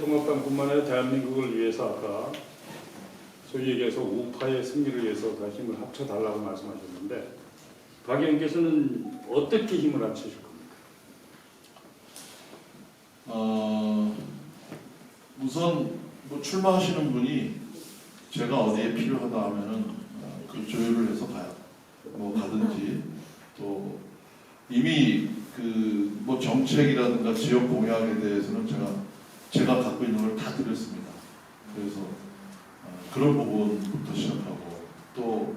미래통합당뿐만 아니라 대한민국을 위해서 아까 소위 얘기해서 우파의 승리를 위해서 다 힘을 합쳐달라고 말씀하셨는데 박 의원께서는 어떻게 힘을 합치실 겁니까? 어, 우선 뭐 출마하시는 분이 제가 어디에 필요하다 하면은 어, 그 조율을 해서 가요. 뭐 가든지 또 이미 그 뭐 정책이라든가 지역 공약에 대해서는 제가 제가 갖고 있는 걸 다 드렸습니다. 그래서 어, 그런 부분부터 시작하고 또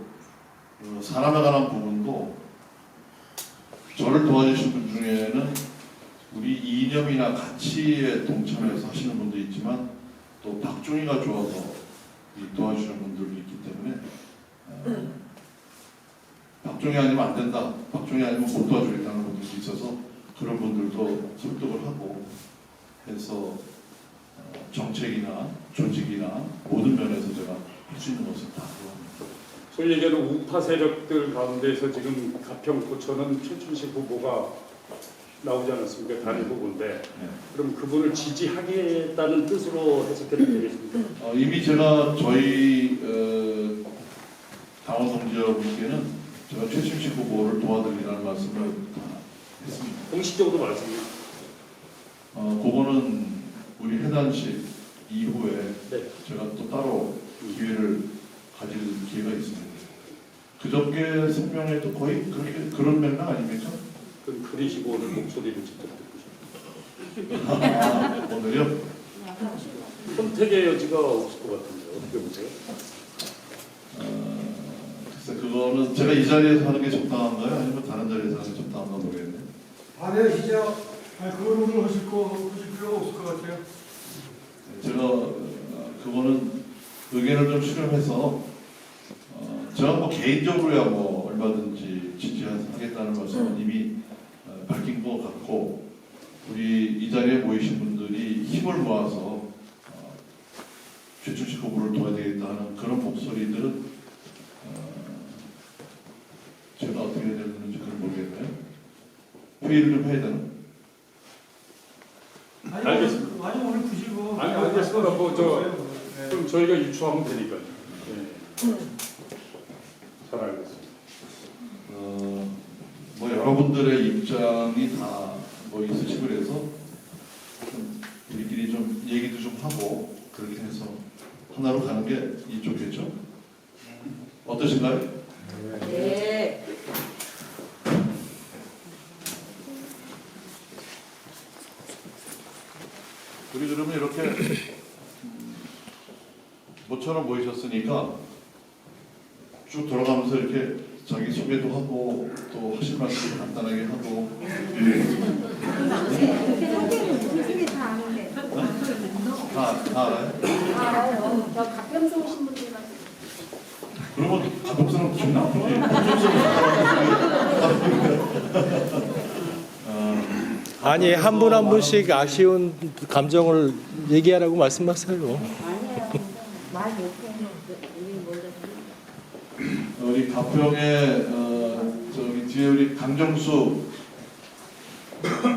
어, 사람에 관한 부분도 저를 도와주신 분 중에는 우리 이념이나 가치에 동참해서 하시는 분도 있지만 또 박종희가 좋아서 이 도와주시는 분들도 있기 때문에 어, 박종희 아니면 안 된다, 박종희 아니면 못 도와주겠다는 분들도 있어서 그런 분들도 설득을 하고 해서 어, 정책이나 조직이나 모든 면에서 제가 할 수 있는 것을 다. 소위 얘기하는 우파 세력들 가운데서 지금 가평 포천은 최춘식 후보가 나오지 않았습니까? 단일 후보인데 네. 그럼 그분을 지지하겠다는 뜻으로 해석해도 되겠습니까? 어, 이미 제가 저희 어, 당원 동지여분께는 제가 최순실 후보를 도와드리라는 말씀을 다 했습니다. 공식적으로 말씀 어, 그거는 우리 해단식 이후에 네. 제가 또 따로 기회를 가질 기회가 있습니다. 그저께 성명에도 거의 그렇게 그런 맥락 아닙니까? 그럼 그리시고 오늘 목소리를 직접 듣고 싶어요. 아, 오늘요? 선택의 여지가 없을 것 같은데 어떻게 보세요? 어, 글쎄 그거는 제가 이 자리에서 하는 게 적당한가요? 아니면 다른 자리에서 하는 게 적당한가 모르겠네요. 아네 진짜 아니 그런 걸 하실 거 하실 필요가 없을 것 같아요. 제가 어, 그거는 의견을 좀 수렴해서 어, 제가 뭐 개인적으로야 뭐 얼마든지 지지하겠다는 말씀은 이미 어, 밝힌 것 같고 우리 이 자리에 모이신 분들이 힘을 모아서 어, 최춘식 후보를 도와야 되겠다 하는 그런 목소리들은 어, 제가 어떻게 해야 되는지 그걸 모르겠네요. 회의를 좀 해야 되나? 아니, 알겠습니다. 아니 오늘 굳이 뭐 아니, 알겠습니다. 뭐, 저- 네. 그럼 저희가 유추하면 되니까요. 네. 잘 알겠습니다. 어, 뭐 여러분들의 입장이 다 뭐 있으시고 그래서 좀 우리끼리 좀 얘기도 좀 하고 그렇게 해서 하나로 가는 게 이쪽이겠죠? 어떠신가요? 네. 우리 그러면 이렇게 음, 모처럼 모이셨으니까 쭉 돌아가면서 이렇게 자기 소개도 하고 또 하실 말씀 간단하게 하고 다. 다, 다 알아요? 그러면 가독성은 기분 나쁘지. 어, 아니 한 분 한 분씩 아쉬운 감정을 얘기하라고 말씀하세요. 말 못해요. 우리 먼저. 우리 가평에 어, 저기 뒤에 우리 강정수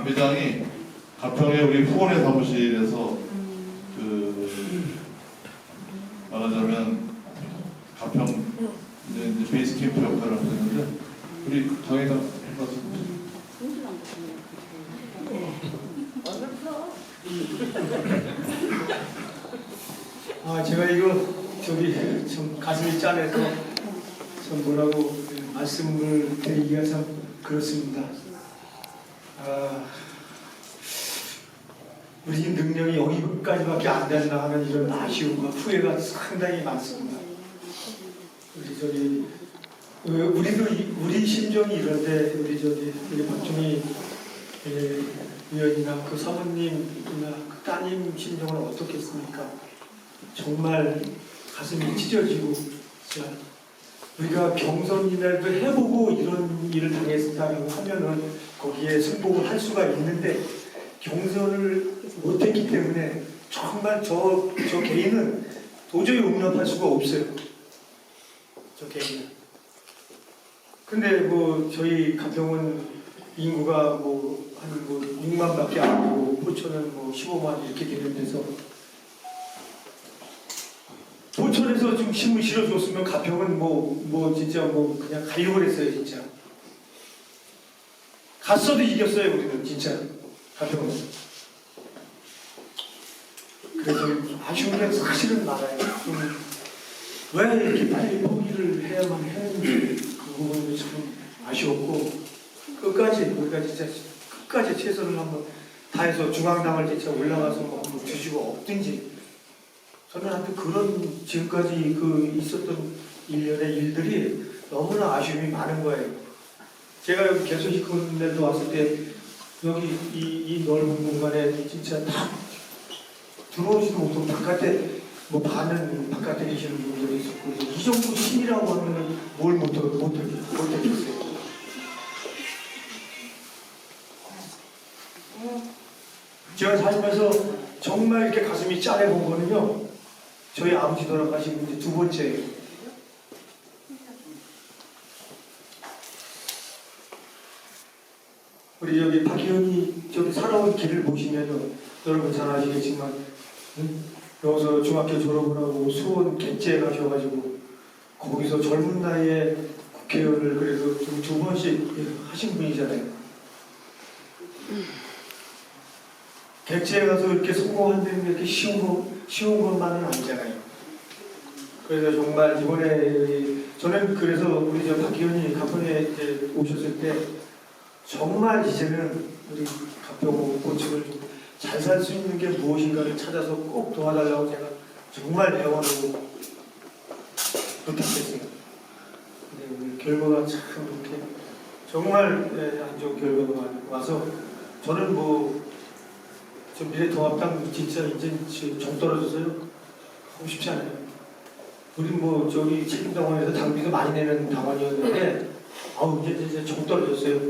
회장이 가평에 우리 후원회 사무실에서 그 말하자면 가평 이제, 이제 베이스 캠프 역할을 하고 있는데 우리 강회가 말씀 아 제가 이거 저기 좀 가슴이 짠해서 좀 뭐라고 말씀을 드리기가 참 그렇습니다. 아 우리 능력이 여기까지밖에 안 된다 하는 이런 아쉬움과 후회가 상당히 많습니다. 우리 저기 그 우리도 이- 우리 심정이 이런데 우리 저기 우리 박종희 예, 위원이나 그 사모님이나 그 따님 심정은 어떻겠습니까? 정말 가슴이 찢어지고 진짜 우리가 경선이라도 해보고 이런 일을 당했다고 하면은 거기에 승복을 할 수가 있는데 경선을 못했기 때문에 정말 저, 저 개인은 도저히 용납할 수가 없어요. 저 개인은. 근데 뭐 저희 가평은 인구가 뭐한뭐 6만 밖에 안 되고 포천은 뭐 15만 이렇게 되는 데서 포천에서 좀 힘을 실어줬으면 가평은 뭐, 뭐 진짜 뭐 그냥 가려고 그랬어요 진짜. 갔어도 이겼어요 우리는 진짜. 가평은. 그래서 좀 아쉬운 게 사실은 많아요. 좀왜 이렇게 빨리 포기를 해야만 했는지 그 부분이 참 아쉬웠고 끝까지 우리가 진짜 끝까지 최선을 한번 다해서 중앙당을 진짜 올라가서 뭐 한번 뒤지고 엎든지 저는 하여튼 그런 지금까지 그 있었던 일련의 일들이 너무나 아쉬움이 많은 거예요. 제가 여기 개소식군에도 왔을 때 여기 이, 이 넓은 공간에 진짜 다 들어오지도 못하고 바깥에 뭐 반은 바깥에 계시는 분들이 있었고 이 정도 힘이라고 하면은 뭘 못하, 못하, 못했겠어요. 제가 살면서 정말 이렇게 가슴이 짠해 본 거는요. 저희 아버지 돌아가신 이제 두 번째예요. 우리 여기 박희연이 저기 살아온 길을 보시면은 여러분 잘 아시겠지만 응? 여기서 중학교 졸업을 하고 수원 객지에 가셔가지고 거기서 젊은 나이에 국회의원을 그래도 좀두 번씩 하신 분이잖아요. 객지에 가서 이렇게 성공한다는 게 이렇게 쉬운 거 쉬운 것만은 아니잖아요. 그래서 정말 이번에 저는 그래서 우리 저 박기현이 이제 오셨을 때 정말 이제는 우리 가평 고층을 잘 살 수 있는 게 무엇인가를 찾아서 꼭 도와달라고 제가 정말 애원하고 부탁했어요. 근데 오늘 결과가 참 이렇게 정말 예, 안 좋은 결과가 와서 저는 뭐 저 미래통합당 진짜 이제 지금 정 떨어져서요 하고 싶지 않아요. 우리 뭐 저기 책임당원에서 당비도 많이 내는 당원이었는데 아우 이제 이제 정 떨어졌어요.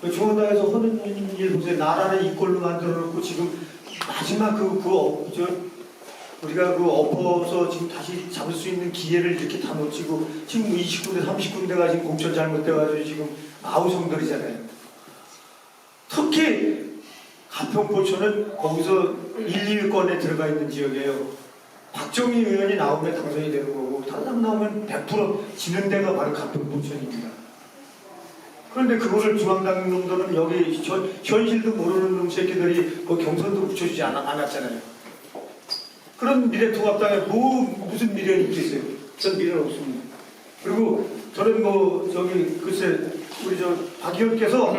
그 중앙당에서 하는 일 보세요. 나라를 이꼴로 만들어 놓고 지금 마지막 그, 그, 어, 저, 우리가 그 엎어서 지금 다시 잡을 수 있는 기회를 이렇게 다 놓치고 지금 20군데, 30군데가 지금 공천 잘못돼가지고 지금 아우성들이잖아요. 특히 가평포천은 거기서 1, 2위권에 들어가 있는 지역이에요. 박정희 의원이 나오면 당선이 되는 거고 사람 나오면 100% 지는 데가 바로 가평포천입니다. 그런데 그거를 중앙당 놈들은 여기 현, 현실도 모르는 놈 새끼들이 그 경선도 붙여주지 않, 않았잖아요. 그런 미래통합당에 뭐 무슨 미래가 있겠어요? 전 미래는 없습니다. 그리고 저는 뭐 저기 글쎄 우리 저 박 의원께서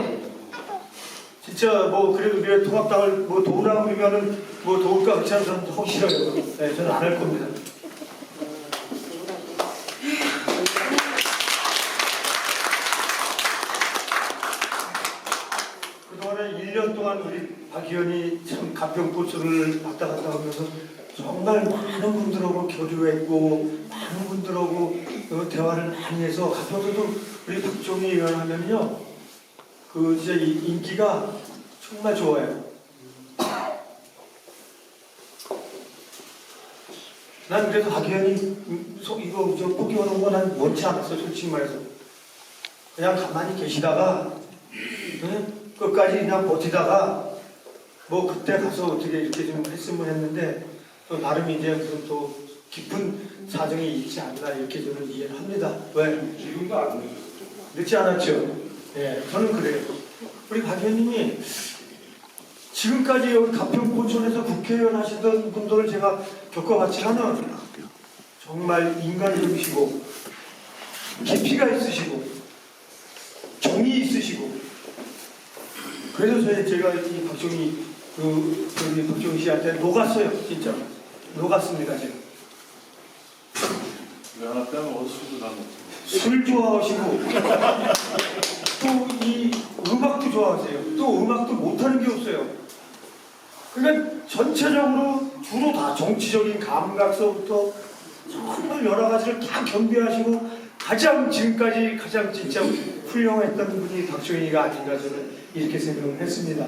진짜 뭐 그래도 미래통합당을 뭐 도우라 그러면은 뭐 도울까 그렇지 않은 사람도 하기 싫어요. 네, 저는 안 할 겁니다. 그동안에 1년 동안 우리 박 의원이 참 가평포천을 왔다 갔다 하면서 정말 많은 분들하고 교류했고 많은 분들하고 어, 대화를 많이 해서 가평에도 우리 박종희 의원 하면요 그 진짜 이 인기가 정말 좋아요. 난 그래서 박 의원이 음, 소- 이거 저 포기하는 거난 원치 않았어 솔직히 말해서 그냥 가만히 계시다가 응? 끝까지 그냥 버티다가 뭐 그때 가서 어떻게 이렇게 좀 했으면 했는데 또 나름 이제 무슨 또 깊은 사정이 있지 않나 이렇게 저는 이해를 합니다. 왜? 지금도 안. 늦지 않았죠. 예, 저는 그래요. 우리 박 의원님이 지금까지 여기 가평포천에서 국회의원 하시던 분들을 제가 겪어봤지만은 정말 인간적이시고 깊이가 있으시고 정이 있으시고 그래서 저희 제가 이 박정희 그 저기 박정희 씨한테 녹았어요 진짜 녹았습니다 제가 술도 다 먹고. 술 좋아하시고 또 이 음악도 좋아하세요. 또 음악도 못하는 게 없어요. 그러니까 전체적으로 주로 다 정치적인 감각서부터 정말 여러 가지를 다 겸비하시고 가장 지금까지 가장 진짜 훌륭했던 분이 박정희가 아닌가 저는 이렇게 생각을 했습니다.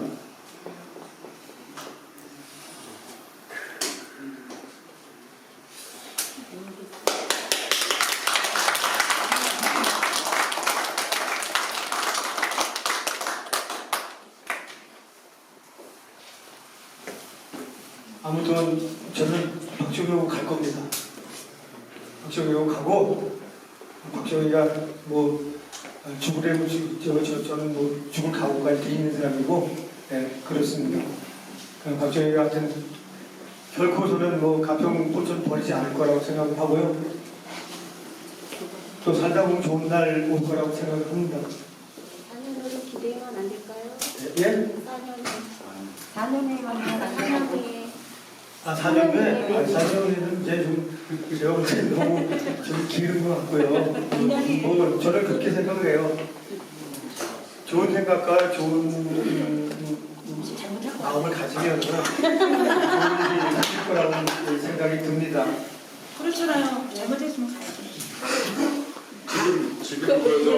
아무튼 저는 박정희하고 갈 겁니다. 박정희하고 가고 박정희가 뭐 어, 죽으려면 죽- 저, 저, 저는 뭐 죽을 각오까지 돼 있는 사람이고 네, 그렇습니다. 어, 박정희가 하여튼 결코 저는 뭐 가평 포천 버리지 않을 거라고 생각하고요. 또 살다 보면 좋은 날 올 거라고 생각합니다. 4년으로 기대면 안 될까요? 예? 4년. 4년에만 안 될까요? 아, 4년 후에? 아, 4년 후에 는 이제 좀, 제가 볼 때는 너무 좀 길은 것 같고요. 뭐, 저는 그렇게 생각을 해요. 좋은 생각과 좋은 마음을 가지면 좋은 일이 생길 거라고 생각이 듭니다. 그렇잖아요. 잘못했으면 가야지. 지금 지금 그래서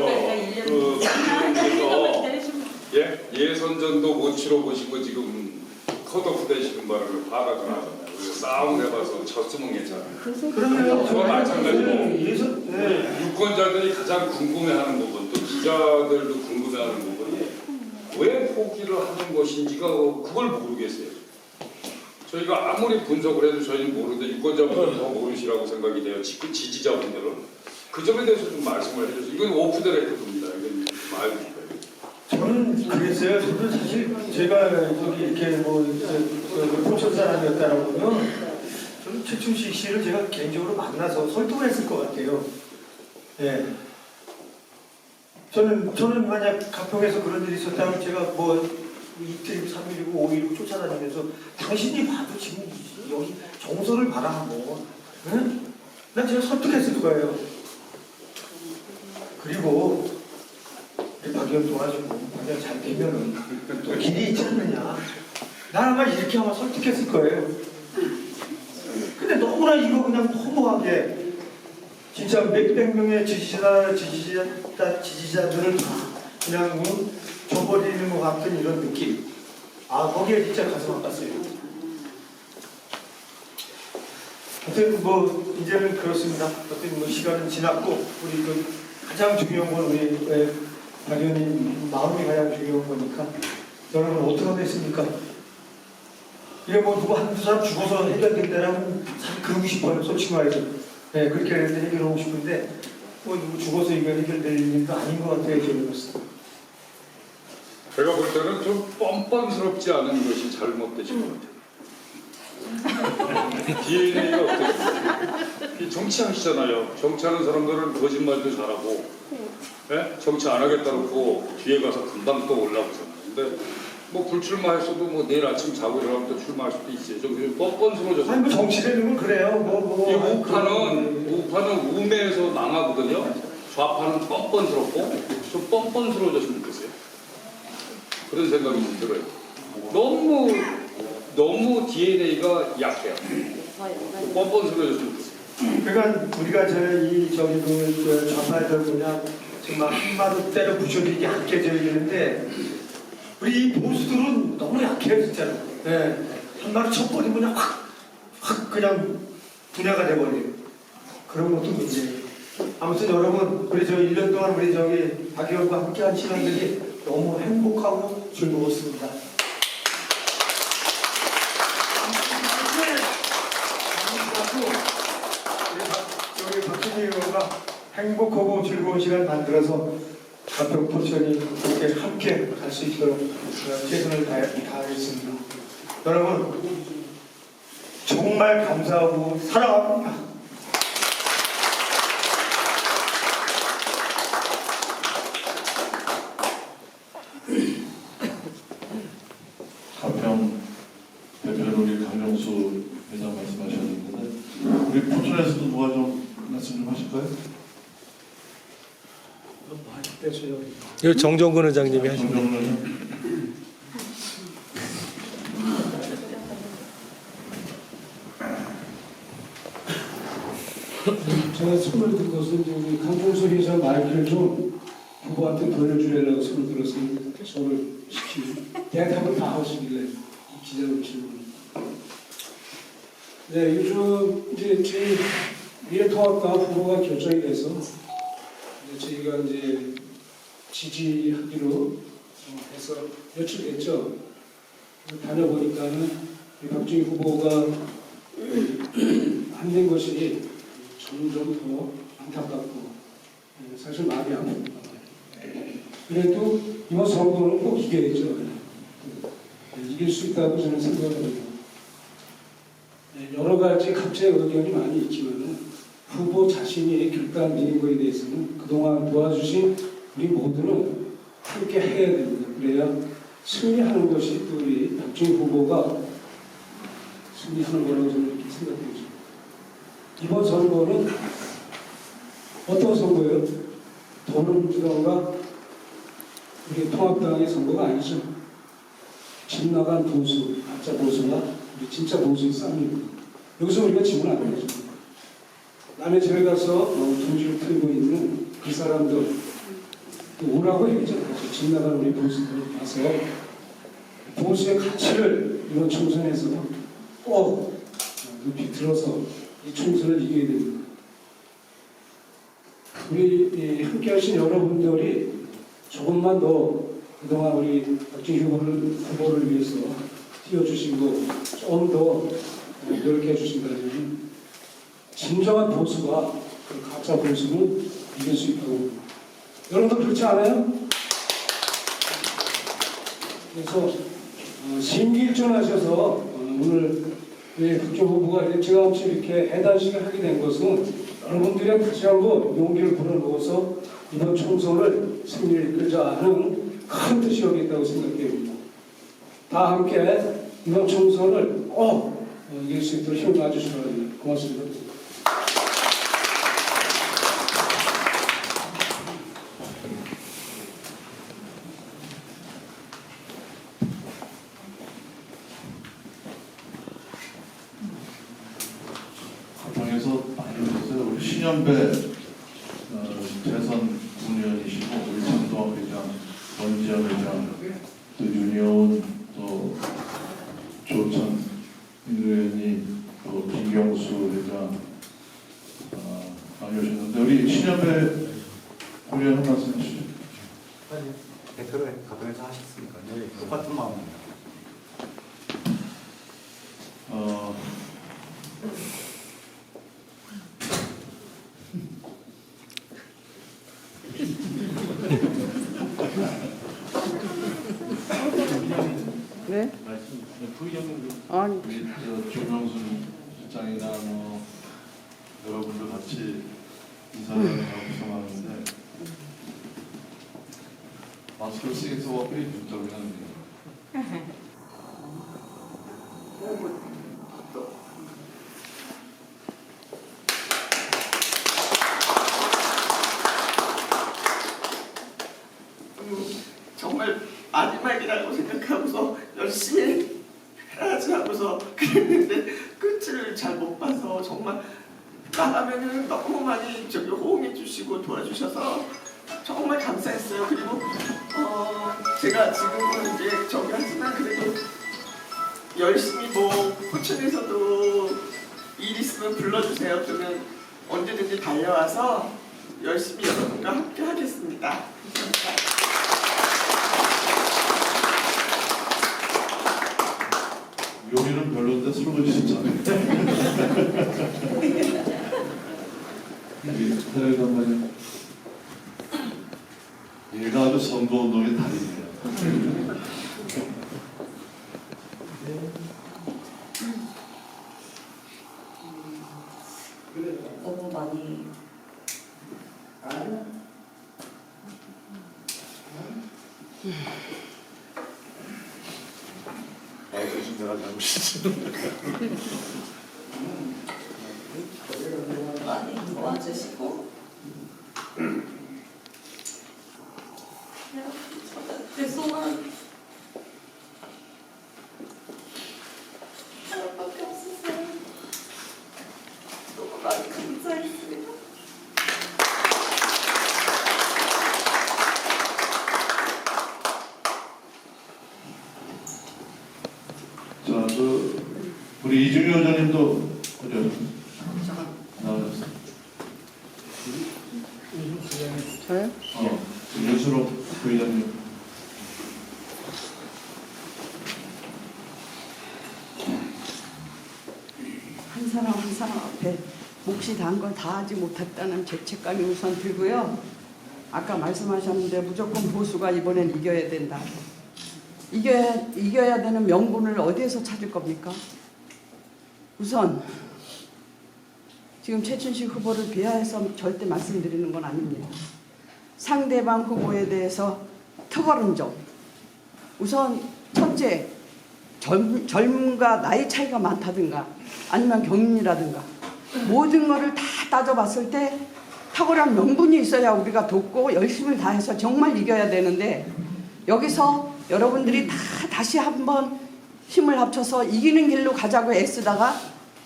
그 기다리시면 예 예선전도 못 치러 보시고 지금 컷오프 되시는 바람에 화가 좀 나잖아요. 그래서 싸움 해봐서 졌으면 괜찮아요. 그러면 저와 마찬가지로 예선, 네. 유권자들이 가장 궁금해하는 부분, 또 기자들도 궁금해하는 부분이 왜 포기를 하는 것인지가 그걸 모르겠어요. 저희가 아무리 분석을 해도 저희는 모르는데 유권자분들은 더 모르시라고 생각이 돼요. 지- 지지자분들은 그 점에 대해서 좀 말씀을 해주세요. 이건 오프 더 레코드입니다. 이건 말 저는 그랬어요. 저는 사실 제가 저기 이렇게 뭐 포천 사람이었다라고 하면 저는 최충식 씨를 제가 개인적으로 만나서 설득을 했을 것 같아요. 예. 저는 저는 만약 가평에서 그런 일이 있었다면 제가 뭐 이틀, 삼일이고 오일이고 쫓아다니면서 당신이 봐도 지금 여기 정서를 바라하고 응? 난 제가 설득했을 거예요. 그리고 박의원 도와주고 박의원 잘 되면은 또 길이 있지 않느냐. 난 아마 이렇게 아마 설득했을 거예요. 근데 너무나 이거 그냥 허무하게 진짜 몇백 명의 지지자, 지지자, 지지자들을 다 그냥 뭐 줘버리는 것 같은 이런 느낌. 아, 거기에 진짜 가슴 아팠어요. 하여튼 뭐 이제는 그렇습니다. 어떤 뭐 시간은 지났고 우리 그 가장 중요한 건 우리 의원님 마음이 가장 중요한 거니까 여러분 어떻게 하겠습니까? 이게 뭐 누구 한두 사람 죽어서 해결될 때라면 사실 그러고 싶어요. 솔직히 말해서. 네, 그렇게 해서 해결하고 싶은데 뭐 누구 죽어서 이거 해결될 일도 아닌 것 같아요. 저로서. 제가 볼 때는 좀 뻔뻔스럽지 않은 것이 잘못되신 것 같아요. DNA가 어떻게 정치하시잖아요. 정치하는 사람들은 거짓말도 잘하고 예? 정치 안 하겠다 놓고 뒤에 가서 금방 또 올라오잖아요. 근데 뭐 불출마했어도 뭐 내일 아침 자고 일어나면 또 출마할 수도 있어요. 좀 뻔뻔스러워져서 아니 뭐 정치라는 건 그래요. 뭐 뭐. 이 아, 우파는 우파는 우매에서 망하거든요. 좌파는 뻔뻔스럽고 좀 뻔뻔스러워졌으면 좋겠어요. 그런 생각이 좀 들어요. 너무 너무 DNA가 약해요. 뻔뻔스러워졌으면 좋겠어요. 그러니까 우리가 저이 저기 그저 좌파들 뭐냐 정말 한마디 때려 부셔지게 약해져야 되는데 우리 이 보수들은 너무 약해요 진짜로. 네. 한마디 쳐버리면 그냥 확, 확 그냥 분야가 돼버려요. 그런 것도 문제예요. 아무튼 여러분 우리 저 1년 동안 우리 저기 박 의원과 함께한 시간들이 너무 행복하고 즐거웠습니다. 우리 박진희 의원과 행복하고 즐거운 시간 만들어서 가평 포천이 이렇게 함께 갈 수 있도록 어, 최선을 다하겠습니다. 여러분 정말 감사하고 사랑합니다. 가평 대표는 우리 강정수 회장 말씀하셨는데 우리 포천에서도 누가 좀 말씀 좀 하실까요? 이거 정종근 의장님이 하신 거. 정정은 제가 손을 든 것은 이제 우리 회장 말귀를 좀 후보한테 돌려주려고 손을 들었습니다. 손을 시키고 대답을 다 하시길래 기자들 질문. 네, 요즘 이제 저희 미래통합당 후보가 결정이 돼서 이제 저희가 이제 지지하기로 어, 해서 며칠 됐죠. 다녀보니까는 우리 박정희 후보가 안 된 것이 점점 더 안타깝고 예, 사실 마음이 아픕니다. 그래도 이번 선거는 꼭 이겨야죠. 예, 이길 수 있다고 저는 생각합니다. 예, 여러 가지 각자의 의견이 많이 있지만 후보 자신이 결단 내린 거에 대해서는 그동안 도와주신 우리 모두는 함께 해야 됩니다. 그래야 승리하는 것이 또 우리 박준희 후보가 승리하는 거라고 저는 이렇게 생각합니다. 이번 선거는 어떤 선거예요? 더불어민주당과 우리 통합당의 선거가 아니죠. 집 나간 보수, 가짜 보수가 우리 진짜 보수의 싸움입니다. 여기서 우리가 지면 안 되죠. 남의 집에 가서 어, 동지를 틀고 있는 그 사람들 또 오라고 얘기죠. 집 나간 우리 보수들 와서 보수의 가치를 이번 총선에서 꼭 높이 들어서 이 총선을 이겨야 됩니다. 우리 이 함께 하신 여러분들이 조금만 더 그동안 우리 박진희 후보를, 후보를 위해서 뛰어주시고 좀더 노력해 주신다면 진정한 보수가 그 가짜 보수는 이길 수 있다고. 여러분들 그렇지 않아요? 그래서 어, 심기일전 하셔서 어, 오늘 우리 국정 후보가 일찌감치 이렇게 해단식을 하게 된 것은 여러분들의 다시 한번 용기를 불어넣어서 이번 총선을 승리를 이끌자 하는 큰 뜻이 여기 있다고 생각됩니다. 다 함께 이번 총선을 꼭 어, 이길 수 있도록 힘을 놔주시기 바랍니다. 고맙습니다. 가방에서 많이 오셨어요. 우리 신현배 어, 대선 국회의원이시고 우리 장동학 회장, 원지현 회장, 또 윤여운, 또 조천 의원님, 또 김경수 회장 어, 많이 오셨는데 우리 신현배 국회의원 한 말씀 해주시죠. 대표로 가동해서 하셨으니까 네, 똑같은 마음입니다. 어, 왜? 아니 우리 저 김영순 실장이나 뭐 여러분들 같이 인사를 하고 구성하는데 마스크를 쓰기 꽤 중점이 하는데 아주 선거운동의 달인이야 너무 많이 아, 요즘 내가 잘못이지. 많이 도와주시고 죄송한 하나밖에 없었어요. 감사했습니다. 자, 그 우리 이준희 원장님도 그래 나오셨어. 저요? 어, 윤수로 부회장님. 한 사람 한 사람 앞에 단걸다 하지 못했다는 죄책감이 우선 들고요. 아까 말씀하셨는데 무조건 보수가 이번엔 이겨야 된다. 이겨야, 이겨야 되는 명분을 어디에서 찾을 겁니까? 우선 지금 최춘식 후보를 비하해서 절대 말씀드리는 건 아닙니다. 상대방 후보에 대해서 특언은 점. 우선 첫째 젊, 젊음과 나이 차이가 많다든가 아니면 경륜이라든가 모든 것을 다 따져봤을 때 탁월한 명분이 있어야 우리가 돕고 열심을 다해서 정말 이겨야 되는데 여기서 여러분들이 다 다시 한번 힘을 합쳐서 이기는 길로 가자고 애쓰다가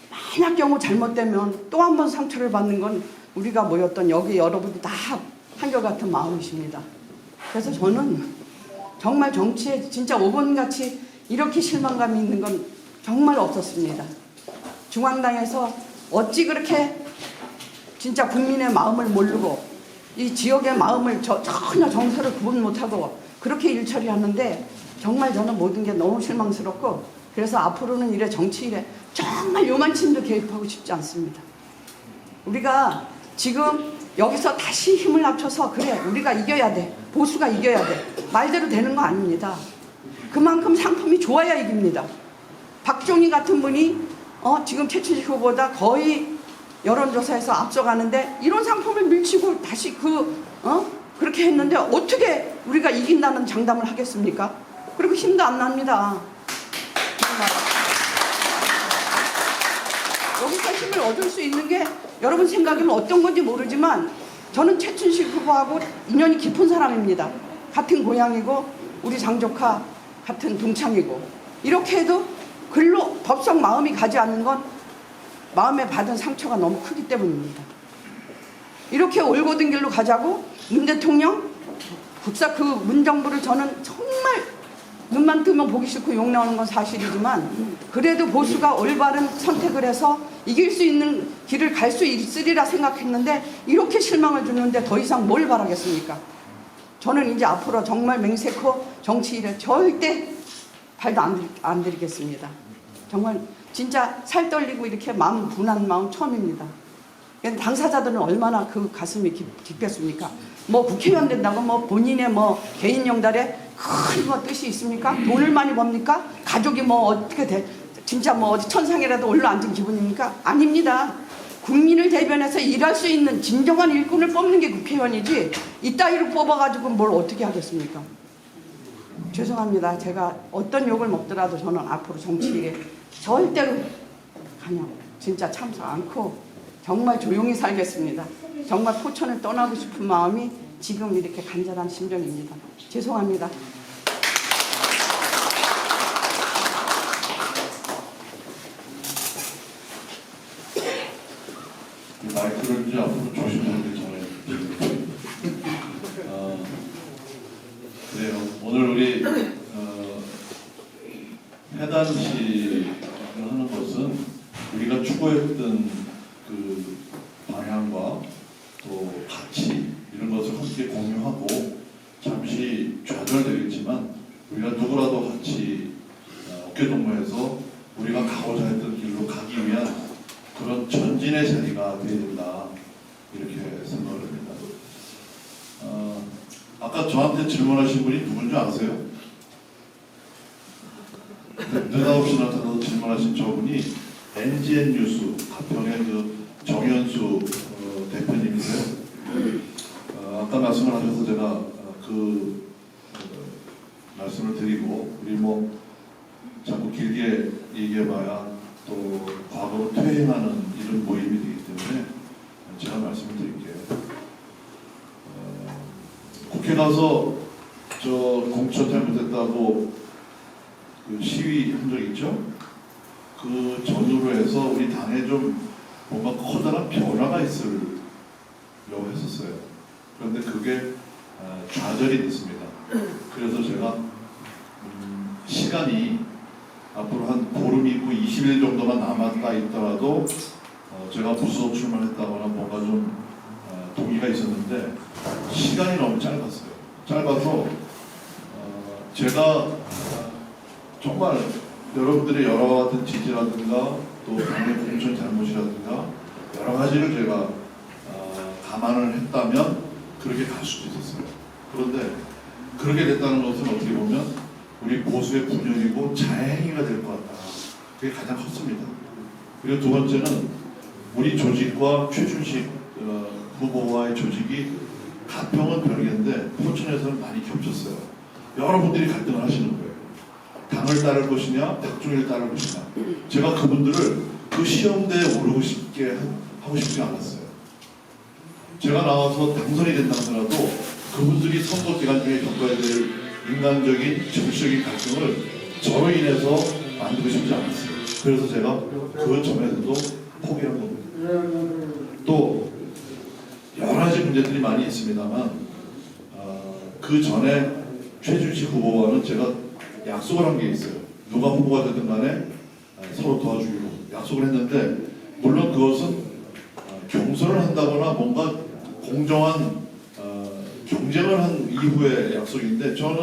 만약 경우 잘못되면 또 한 번 상처를 받는 건 우리가 모였던 여기 여러분이 다 한결같은 마음이십니다. 그래서 저는 정말 정치에 진짜 5번같이 이렇게 실망감이 있는 건 정말 없었습니다. 중앙당에서 어찌 그렇게 진짜 국민의 마음을 모르고 이 지역의 마음을 저, 전혀 정서를 구분 못하고 그렇게 일처리 하는데 정말 저는 모든 게 너무 실망스럽고 그래서 앞으로는 이래 정치 일에 정말 요만침도 개입하고 싶지 않습니다. 우리가 지금 여기서 다시 힘을 합쳐서 그래 우리가 이겨야 돼 보수가 이겨야 돼 말대로 되는 거 아닙니다. 그만큼 상품이 좋아야 이깁니다. 박종희 같은 분이 어, 지금 최춘식 후보다 거의 여론조사에서 앞서가는데 이런 상품을 밀치고 다시 그 어? 그렇게 했는데 어떻게 우리가 이긴다는 장담을 하겠습니까? 그리고 힘도 안 납니다. 여기서 힘을 얻을 수 있는 게 여러분 생각이면 어떤 건지 모르지만 저는 최춘식 후보하고 인연이 깊은 사람입니다. 같은 고향이고 우리 장조카 같은 동창이고 이렇게 해도 글로 법석 마음이 가지 않는 건 마음에 받은 상처가 너무 크기 때문입니다. 이렇게 올곧은 길로 가자고 문 대통령 국사 그 문정부를 저는 정말 눈만 뜨면 보기 싫고 욕 나오는 건 사실이지만 그래도 보수가 올바른 선택을 해서 이길 수 있는 길을 갈 수 있으리라 생각했는데 이렇게 실망을 주는데 더 이상 뭘 바라겠습니까? 저는 이제 앞으로 정말 맹세코 정치 일에 절대 발도 안, 들- 안 들이겠습니다. 정말 진짜 살 떨리고 이렇게 마음 분한 마음 처음입니다. 당사자들은 얼마나 그 가슴이 깊, 깊겠습니까? 뭐 국회의원 된다고 뭐 본인의 뭐 개인 영달에 큰 뭐 뜻이 있습니까? 돈을 많이 법니까? 가족이 뭐 어떻게 돼? 진짜 뭐 어디 천상이라도 올라앉은 기분입니까? 아닙니다. 국민을 대변해서 일할 수 있는 진정한 일꾼을 뽑는 게 국회의원이지 이따위로 뽑아가지고 뭘 어떻게 하겠습니까? 죄송합니다. 제가 어떤 욕을 먹더라도 저는 앞으로 정치에 절대로 그냥 진짜 참석 않고 정말 조용히 살겠습니다. 정말 포천을 떠나고 싶은 마음이 지금 이렇게 간절한 심정입니다. 죄송합니다. 이 마이크를 이제 앞으로 조심하게 전해 어, 그래요. 오늘 우리 어, 해단식을 하는 것은 우리가 추구했던 그 방향과 또 가치 이런 것을 함께 공유하고 잠시 좌절되겠지만 우리가 누구라도 같이 어, 어깨동무해서 우리가 가고자 했던 길로 가기 위한 그런 전진의 자리가 되어야 된다 이렇게 생각을 합니다. 어, 아까 저한테 질문하신 분이 누군지 아세요? 느- 느닷없이 나타나서 질문하신 저분이 NGN 뉴스 가평의 그 정현수 어, 대표님이세요. 어, 아까 말씀을 하셔서 제가 어, 그 어, 말씀을 드리고 우리 뭐 자꾸 길게 얘기해봐야 또 과거로 퇴행하는 이런 모임이 되기 때문에 제가 말씀을 드릴게요. 어, 국회 가서 저 공천 잘못했다고 그 시위 한 적 있죠? 그 전후로 해서 우리 당에 좀 뭔가 커다란 변화가 있으려고 했었어요. 그런데 그게 어, 좌절이 됐습니다. 그래서 제가 음, 시간이 앞으로 한 보름이고 20일 정도만 남았다 있더라도 어, 제가 무수업 출마했다거나 뭔가 좀 어, 동의가 있었는데 시간이 너무 짧았어요. 짧아서 어, 제가 어, 정말 여러분들의 여러 같은 지지라든가 또 당의 공천 잘못이라든가 여러 가지를 제가 어, 감안을 했다면 그렇게 갈 수도 있었어요. 그런데 그렇게 됐다는 것은 어떻게 보면 우리 보수의 분열이고 자행위가 될 것 같다. 그게 가장 컸습니다. 그리고 두 번째는 우리 조직과 최준식 어, 후보와의 조직이 가평은 별개인데 포천에서는 많이 겹쳤어요. 여러분들이 갈등을 하시는 거예요. 당을 따를 것이냐, 박종희를 따를 것이냐. 제가 그분들을 그 시험대에 오르고 싶게 하- 하고 싶지 않았어요. 제가 나와서 당선이 된다 하더라도 그분들이 선거 기간 중에 겪어야 될 인간적인 정치적인 갈등을 저로 인해서 만들고 싶지 않았어요. 그래서 제가 그 점에서도 포기한 겁니다. 또 여러 가지 문제들이 많이 있습니다만 어, 그 전에 최준식 후보와는 제가 약속을 한 게 있어요. 누가 후보가 되든 간에 어, 서로 도와주기로 약속을 했는데 물론 그것은 어, 경선을 한다거나 뭔가 공정한 어, 경쟁을 한 이후의 약속인데 저는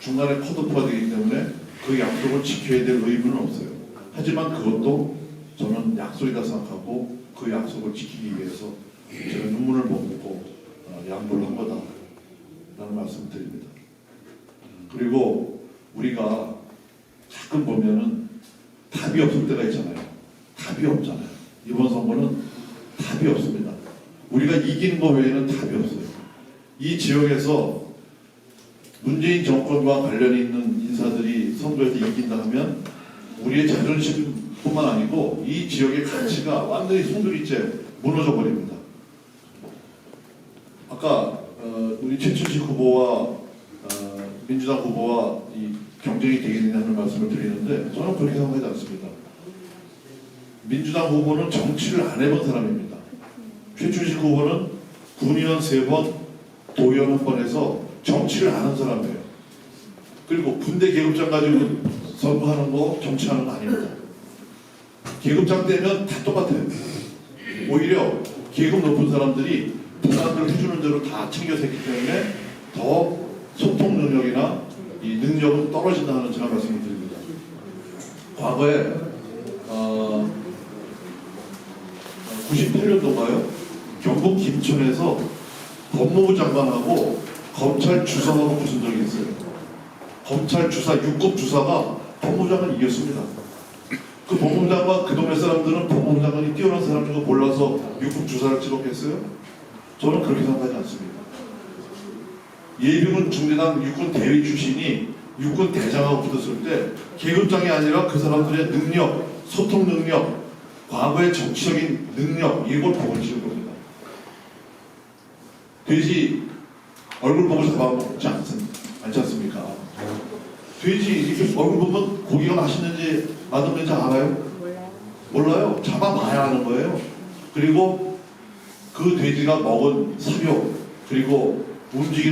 중간에 컷오프가 되기 때문에 그 약속을 지켜야 될 의무는 없어요. 하지만 그것도 저는 약속이다 생각하고 그 약속을 지키기 위해서 제가 눈물을 머금고 어, 양보를 한 거다라는 말씀을 드립니다. 그리고 우리가 가끔 보면은 답이 없을 때가 있잖아요. 답이 없잖아요. 이번 선거는 답이 없습니다. 우리가 이기는 거 외에는 답이 없어요. 이 지역에서 문재인 정권과 관련이 있는 인사들이 선거에서 이긴다 하면 우리의 자존심뿐만 아니고 이 지역의 가치가 완전히 송두리째 무너져 버립니다. 아까 어, 우리 최춘식 후보와 어, 민주당 후보와 이 경쟁이 되겠느냐는 말씀을 드리는데 저는 그렇게 생각하지 않습니다. 민주당 후보는 정치를 안 해본 사람입니다. 최춘식 후보는 군의원 세 번, 도의원 한번 해서 정치를 아는 사람이에요. 그리고 군대 계급장 가지고 선거하는 거 정치하는 거 아닙니다. 계급장 되면 다 똑같아요. 오히려 계급 높은 사람들이 부산들 해주는 대로 다 챙겨서 했기 때문에 더 소통 능력이나 이 능력은 떨어진다는 제가 말씀을 드립니다. 과거에 어, 98년도가요 경북 김천에서 법무부 장관하고 검찰 주사하고 무슨 적이 있어요. 검찰 주사 6급 주사가 법무부 장관 이겼습니다. 그 법무부 장관 그 동네 사람들은 법무부 장관이 뛰어난 사람인 거 몰라서 6급 주사를 찍었겠어요? 저는 그렇게 생각하지 않습니다. 예비군 중대당 육군 대위 출신이 육군 대장하고 붙었을 때 계급장이 아니라 그 사람들의 능력, 소통 능력, 과거의 정치적인 능력 이걸 보고 지는 겁니다. 돼지 얼굴 보고 잡아먹지? 않지 않습니까? 돼지 이렇게 얼굴 보면 고기가 맛있는지 맛없는지 알아요? 몰라요. 잡아봐야 하는 거예요. 그리고 그 돼지가 먹은 사료 그리고 움직이는